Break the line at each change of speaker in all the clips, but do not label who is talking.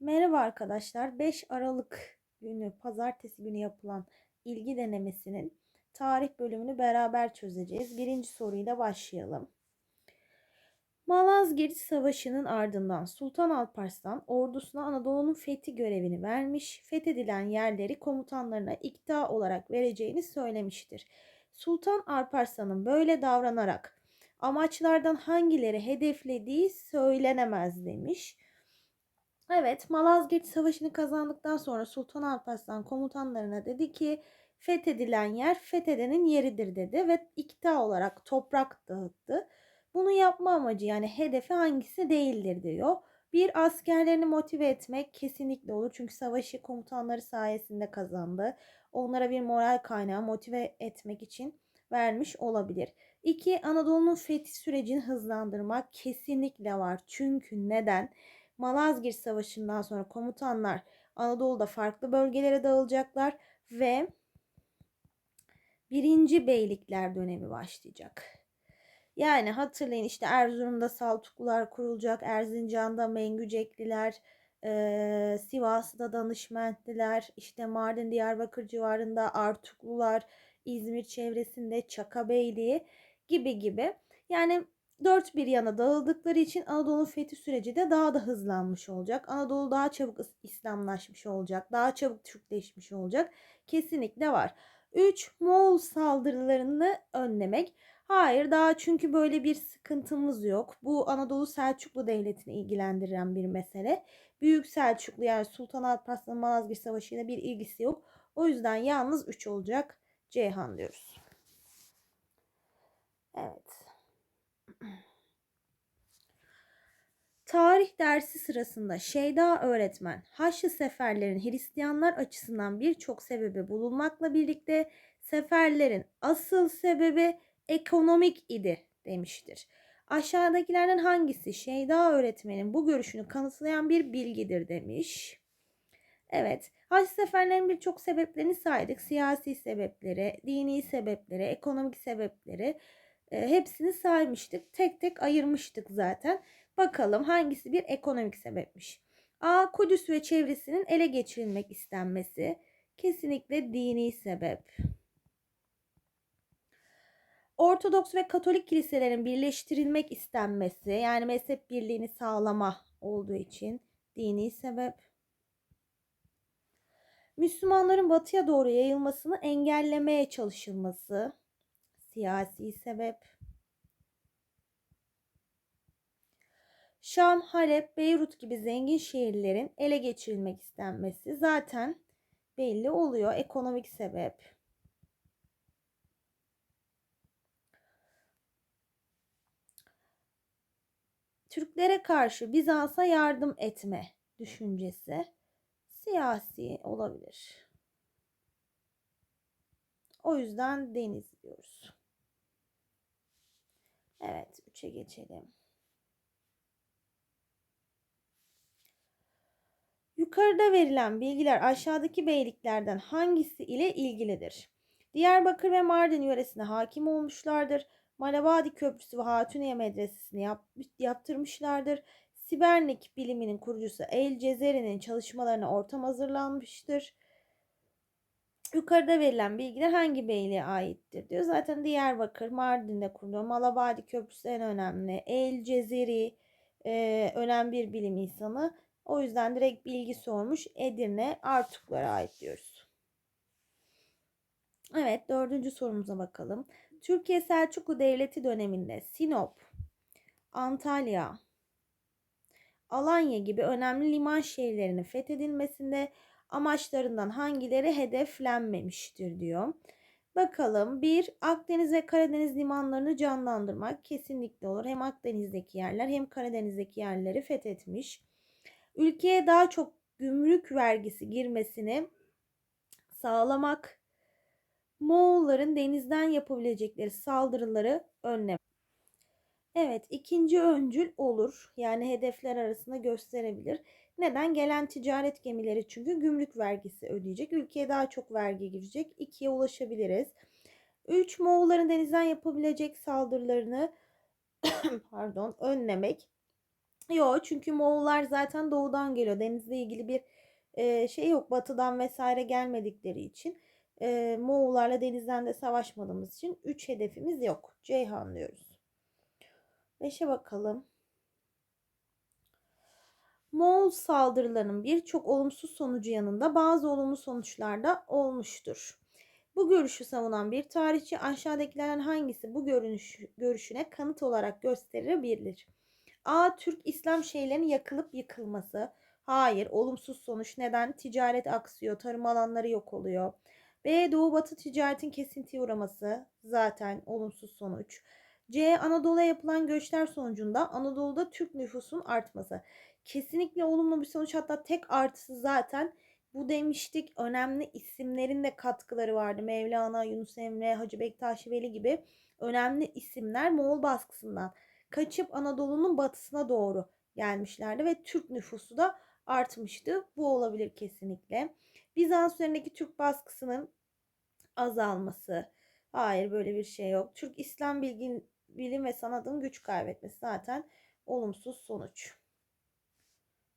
Merhaba arkadaşlar. 5 Aralık günü, pazartesi günü yapılan ilgi denemesinin tarih bölümünü beraber çözeceğiz. Birinci soruyla başlayalım. Malazgirt Savaşı'nın ardından Sultan Alparslan ordusuna Anadolu'nun fethi görevini vermiş, fethedilen yerleri komutanlarına ikta olarak vereceğini söylemiştir. Sultan Alparslan'ın böyle davranarak amaçlardan hangileri hedeflediği söylenemez demiş. Evet, Malazgirt Savaşı'nı kazandıktan sonra Sultan Alparslan komutanlarına dedi ki fethedilen yer fethedenin yeridir dedi ve ikta olarak toprak dağıttı. Bunu yapma amacı yani hedefi hangisi değildir diyor. Bir askerlerini motive etmek kesinlikle olur. Çünkü savaşı komutanları sayesinde kazandı. Onlara bir moral kaynağı motive etmek için vermiş olabilir. İki, Anadolu'nun fethi sürecini hızlandırmak kesinlikle var. Çünkü neden? Malazgirt Savaşı'ndan sonra komutanlar Anadolu'da farklı bölgelere dağılacaklar ve birinci beylikler dönemi başlayacak. Yani hatırlayın işte Erzurum'da Saltuklular kurulacak, Erzincan'da Mengücekliler, Sivas'ta Danışmentliler, işte Mardin, Diyarbakır civarında Artuklular, İzmir çevresinde Çakabeyliği gibi gibi. Yani dört bir yana dağıldıkları için Anadolu'nun fethi süreci de daha da hızlanmış olacak. Anadolu daha çabuk İslamlaşmış olacak. Daha çabuk Türkleşmiş olacak. Kesinlikle var. 3. Moğol saldırılarını önlemek. Hayır daha çünkü böyle bir sıkıntımız yok. Bu Anadolu Selçuklu Devleti'ni ilgilendiren bir mesele. Büyük Selçuklu yani Sultan Alparslan Malazgirt Savaşı ile bir ilgisi yok. O yüzden yalnız 3 olacak. Ceyhan diyoruz. Evet. Tarih dersi sırasında Şeyda öğretmen Haçlı seferlerin Hristiyanlar açısından birçok sebebi bulunmakla birlikte seferlerin asıl sebebi ekonomik idi demiştir. Aşağıdakilerden hangisi Şeyda öğretmenin bu görüşünü kanıtlayan bir bilgidir demiş. Evet, Haç seferlerin birçok sebeplerini saydık. Siyasi sebepleri, dini sebepleri, ekonomik sebepleri e, hepsini saymıştık. Tek tek ayırmıştık zaten. Bakalım hangisi bir ekonomik sebepmiş. A. Kudüs ve çevresinin ele geçirilmek istenmesi. Kesinlikle dini sebep. Ortodoks ve Katolik kiliselerin birleştirilmek istenmesi yani mezhep birliğini sağlama olduğu için dini sebep. Müslümanların batıya doğru yayılmasını engellemeye çalışılması siyasi sebep. Şam, Halep, Beyrut gibi zengin şehirlerin ele geçirilmek istenmesi zaten belli oluyor. Ekonomik sebep. Türklere karşı Bizans'a yardım etme düşüncesi siyasi olabilir. O yüzden deniz diyoruz. Evet, 3'e geçelim. Yukarıda verilen bilgiler aşağıdaki beyliklerden hangisi ile ilgilidir? Diyarbakır ve Mardin yöresine hakim olmuşlardır. Malabadi Köprüsü ve Hatuniye Medresesi'ni yap, yaptırmışlardır. Sibernik biliminin kurucusu El Cezeri'nin çalışmalarına ortam hazırlanmıştır. Yukarıda verilen bilgiler hangi beyliğe aittir diyor. Zaten Diyarbakır, Mardin'de kuruluyor. Malabadi Köprüsü en önemli. El Cezeri e, önemli bir bilim insanı. O yüzden direkt bilgi sormuş. Edirne, Artuklara ait diyoruz. Evet dördüncü sorumuza bakalım. Türkiye Selçuklu Devleti döneminde Sinop, Antalya, Alanya gibi önemli liman şehirlerinin fethedilmesinde amaçlarından hangileri hedeflenmemiştir diyor. Bakalım bir Akdeniz ve Karadeniz limanlarını canlandırmak kesinlikle olur. Hem Akdeniz'deki yerler hem Karadeniz'deki yerleri fethetmiş. Ülkeye daha çok gümrük vergisi girmesini sağlamak. Moğolların denizden yapabilecekleri saldırıları önlemek. Evet ikinci öncül olur. Yani hedefler arasında gösterebilir. Neden? Gelen ticaret gemileri çünkü gümrük vergisi ödeyecek. Ülkeye daha çok vergi girecek. İkiye ulaşabiliriz. 3. Moğolların denizden yapabilecek saldırılarını pardon önlemek. Yok çünkü Moğollar zaten doğudan geliyor. Denizle ilgili bir e, şey yok. Batıdan vesaire gelmedikleri için. E, Moğollarla denizden de savaşmadığımız için 3 hedefimiz yok. Ceyhan diyoruz. 5'e bakalım. Moğol saldırılarının birçok olumsuz sonucu yanında bazı olumlu sonuçlar da olmuştur. Bu görüşü savunan bir tarihçi aşağıdakilerden hangisi bu görünüş, görüşüne kanıt olarak gösterilebilir? A. Türk İslam şeylerinin yakılıp yıkılması. Hayır, olumsuz sonuç. Neden? Ticaret aksıyor, tarım alanları yok oluyor. B. Doğu Batı ticaretin kesintiye uğraması. Zaten olumsuz sonuç. C. Anadolu'ya yapılan göçler sonucunda Anadolu'da Türk nüfusun artması. Kesinlikle olumlu bir sonuç. Hatta tek artısı zaten bu demiştik. Önemli isimlerin de katkıları vardı. Mevlana, Yunus Emre, Hacı Bektaş Veli gibi önemli isimler Moğol baskısından kaçıp Anadolu'nun batısına doğru gelmişlerdi ve Türk nüfusu da artmıştı. Bu olabilir kesinlikle. Bizans üzerindeki Türk baskısının azalması. Hayır böyle bir şey yok. Türk İslam bilgin, bilim ve sanatın güç kaybetmesi zaten olumsuz sonuç.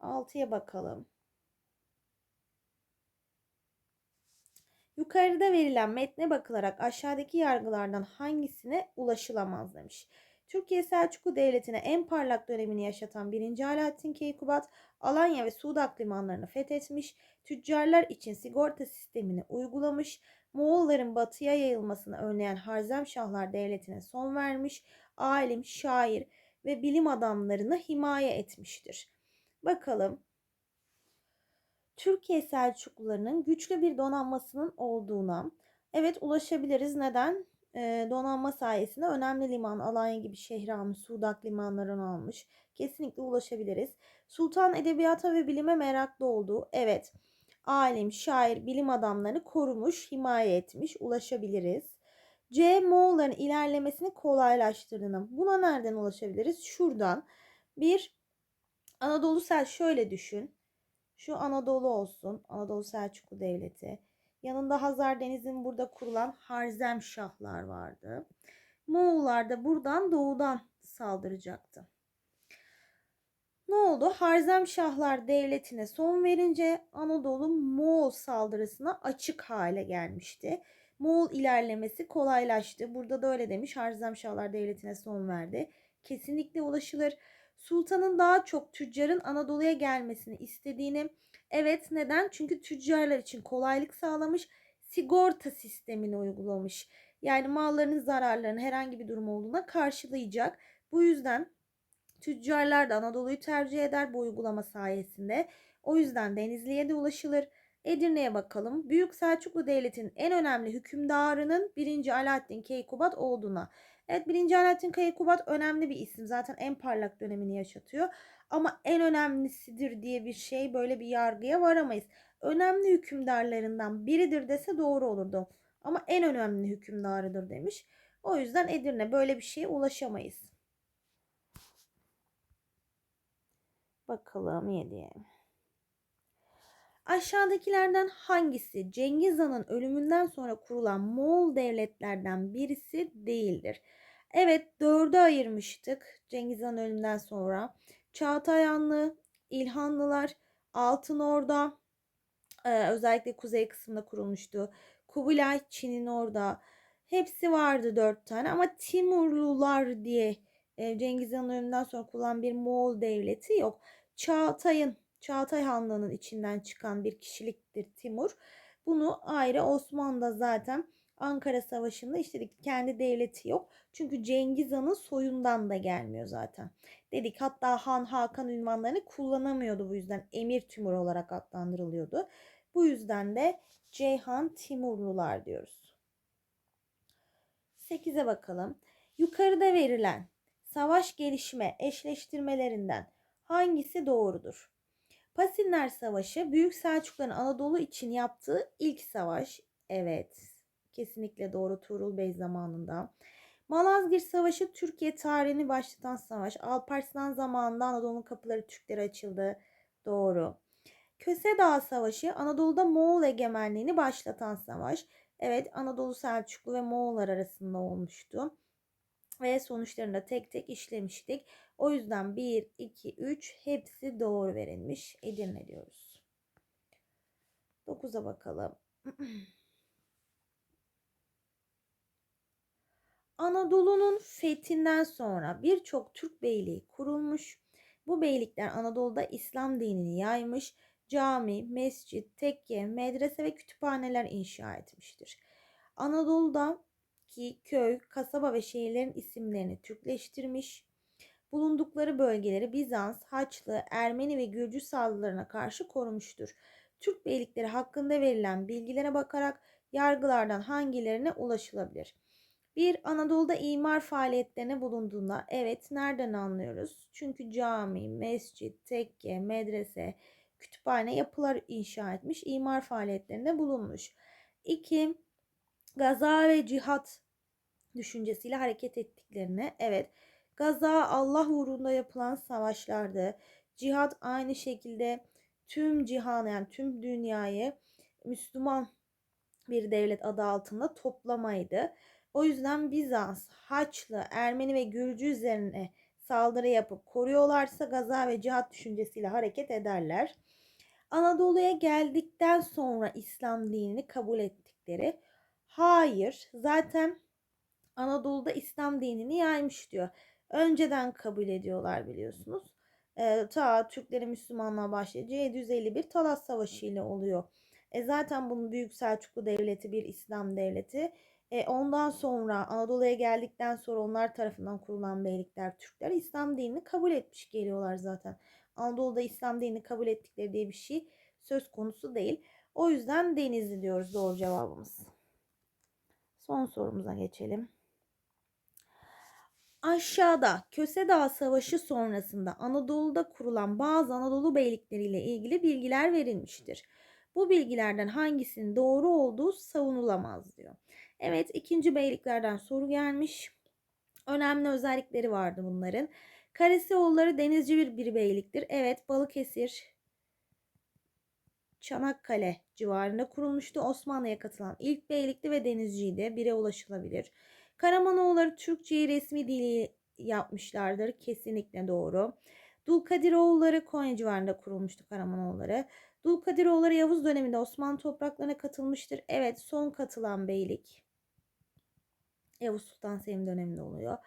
6'ya bakalım. Yukarıda verilen metne bakılarak aşağıdaki yargılardan hangisine ulaşılamaz demiş. Türkiye Selçuklu Devleti'ne en parlak dönemini yaşatan 1. Alaaddin Keykubat, Alanya ve Sudak limanlarını fethetmiş, tüccarlar için sigorta sistemini uygulamış, Moğolların batıya yayılmasını önleyen Harzemşahlar Devleti'ne son vermiş, alim, şair ve bilim adamlarını himaye etmiştir. Bakalım Türkiye Selçuklularının güçlü bir donanmasının olduğuna evet ulaşabiliriz. Neden? Ee, donanma sayesinde önemli liman Alanya gibi şehri almış, Sudak limanlarını almış. Kesinlikle ulaşabiliriz. Sultan edebiyata ve bilime meraklı olduğu evet alim, şair, bilim adamlarını korumuş, himaye etmiş, ulaşabiliriz. C. Moğolların ilerlemesini kolaylaştırdığına. Buna nereden ulaşabiliriz? Şuradan. Bir Anadolu Sel şöyle düşün. Şu Anadolu olsun. Anadolu Selçuklu Devleti. Yanında Hazar Deniz'in burada kurulan Harzemşahlar vardı. Moğollar da buradan doğudan saldıracaktı. Ne oldu? Harzemşahlar devletine son verince Anadolu Moğol saldırısına açık hale gelmişti. Moğol ilerlemesi kolaylaştı. Burada da öyle demiş. Harzemşahlar devletine son verdi. Kesinlikle ulaşılır. Sultanın daha çok tüccarın Anadolu'ya gelmesini istediğini, evet neden? Çünkü tüccarlar için kolaylık sağlamış, sigorta sistemini uygulamış. Yani mallarının zararlarını herhangi bir durum olduğunda karşılayacak. Bu yüzden tüccarlar da Anadolu'yu tercih eder bu uygulama sayesinde. O yüzden Denizli'ye de ulaşılır. Edirne'ye bakalım. Büyük Selçuklu Devleti'nin en önemli hükümdarının 1. Alaaddin Keykubat olduğuna. Evet 1. Alaaddin Keykubat önemli bir isim. Zaten en parlak dönemini yaşatıyor. Ama en önemlisidir diye bir şey böyle bir yargıya varamayız. Önemli hükümdarlarından biridir dese doğru olurdu. Ama en önemli hükümdarıdır demiş. O yüzden Edirne böyle bir şeye ulaşamayız. Bakalım 7'ye. Aşağıdakilerden hangisi Cengiz Han'ın ölümünden sonra kurulan Moğol devletlerden birisi değildir? Evet dörde ayırmıştık Cengiz Han ölümünden sonra. Çağatay Hanlı, İlhanlılar, Altın Orda e, özellikle kuzey kısmında kurulmuştu. Kubilay Çin'in orada. Hepsi vardı dört tane ama Timurlular diye Cengiz Han ölümünden sonra kurulan bir Moğol devleti yok. Çağatay'ın Çağatay Hanlığı'nın içinden çıkan bir kişiliktir Timur. Bunu ayrı Osmanlı'da zaten Ankara Savaşı'nda işledik. Kendi devleti yok. Çünkü Cengiz Han'ın soyundan da gelmiyor zaten. Dedik hatta Han Hakan ünvanlarını kullanamıyordu bu yüzden Emir Timur olarak adlandırılıyordu. Bu yüzden de Ceyhan Timurlular diyoruz. 8'e bakalım. Yukarıda verilen savaş gelişme eşleştirmelerinden hangisi doğrudur? Pasinler Savaşı Büyük Selçukluların Anadolu için yaptığı ilk savaş. Evet. Kesinlikle doğru Tuğrul Bey zamanında. Malazgirt Savaşı Türkiye tarihini başlatan savaş. Alparslan zamanında Anadolu'nun kapıları Türklere açıldı. Doğru. Köse Dağı Savaşı Anadolu'da Moğol egemenliğini başlatan savaş. Evet Anadolu Selçuklu ve Moğollar arasında olmuştu. Ve sonuçlarını da tek tek işlemiştik. O yüzden 1, 2, 3 hepsi doğru verilmiş. Edirne diyoruz. 9'a bakalım. Anadolu'nun fethinden sonra birçok Türk beyliği kurulmuş. Bu beylikler Anadolu'da İslam dinini yaymış, cami, mescit, tekke, medrese ve kütüphaneler inşa etmiştir. Anadolu'daki köy, kasaba ve şehirlerin isimlerini Türkleştirmiş. Bulundukları bölgeleri Bizans, Haçlı, Ermeni ve Gürcü saldırılarına karşı korumuştur. Türk beylikleri hakkında verilen bilgilere bakarak yargılardan hangilerine ulaşılabilir? Bir Anadolu'da imar faaliyetlerine bulunduğunda evet nereden anlıyoruz? Çünkü cami, mescit, tekke, medrese, kütüphane yapılar inşa etmiş, imar faaliyetlerinde bulunmuş. İki Gaza ve cihat düşüncesiyle hareket ettiklerini evet Gaza Allah uğrunda yapılan savaşlardı. Cihat aynı şekilde tüm cihanı yani tüm dünyayı Müslüman bir devlet adı altında toplamaydı. O yüzden Bizans, Haçlı, Ermeni ve Gürcü üzerine saldırı yapıp koruyorlarsa gaza ve cihat düşüncesiyle hareket ederler. Anadolu'ya geldikten sonra İslam dinini kabul ettikleri. Hayır, zaten Anadolu'da İslam dinini yaymış diyor. Önceden kabul ediyorlar biliyorsunuz. Ee, ta Türklerin Müslümanlığa başlayacağı 751 Talas Savaşı ile oluyor. E zaten bunun Büyük Selçuklu Devleti bir İslam devleti. E, ondan sonra Anadolu'ya geldikten sonra onlar tarafından kurulan beylikler Türkler İslam dinini kabul etmiş geliyorlar zaten. Anadolu'da İslam dinini kabul ettikleri diye bir şey söz konusu değil. O yüzden Denizli diyoruz doğru cevabımız. Son sorumuza geçelim. Aşağıda Köse Dağı Savaşı sonrasında Anadolu'da kurulan bazı Anadolu beylikleriyle ilgili bilgiler verilmiştir. Bu bilgilerden hangisinin doğru olduğu savunulamaz diyor. Evet ikinci beyliklerden soru gelmiş. Önemli özellikleri vardı bunların. Karasioğulları denizci bir, bir beyliktir. Evet Balıkesir, Çanakkale civarında kurulmuştu. Osmanlı'ya katılan ilk beylikti ve denizciydi. Bire ulaşılabilir. Karamanoğulları Türkçeyi resmi dili yapmışlardır. Kesinlikle doğru. Dulkadiroğulları Konya civarında kurulmuştu Karamanoğulları. Dulkadiroğulları Yavuz döneminde Osmanlı topraklarına katılmıştır. Evet son katılan beylik. Yavuz Sultan Selim döneminde oluyor.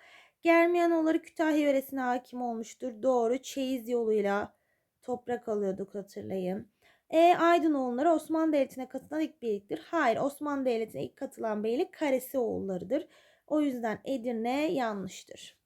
Germiyanoğulları Kütahya yöresine hakim olmuştur. Doğru. Çeyiz yoluyla toprak alıyorduk hatırlayın. E Aydınoğulları Osmanlı Devleti'ne katılan ilk beyliktir. Hayır Osmanlı Devleti'ne ilk katılan beylik Karesi oğullarıdır. O yüzden Edirne yanlıştır.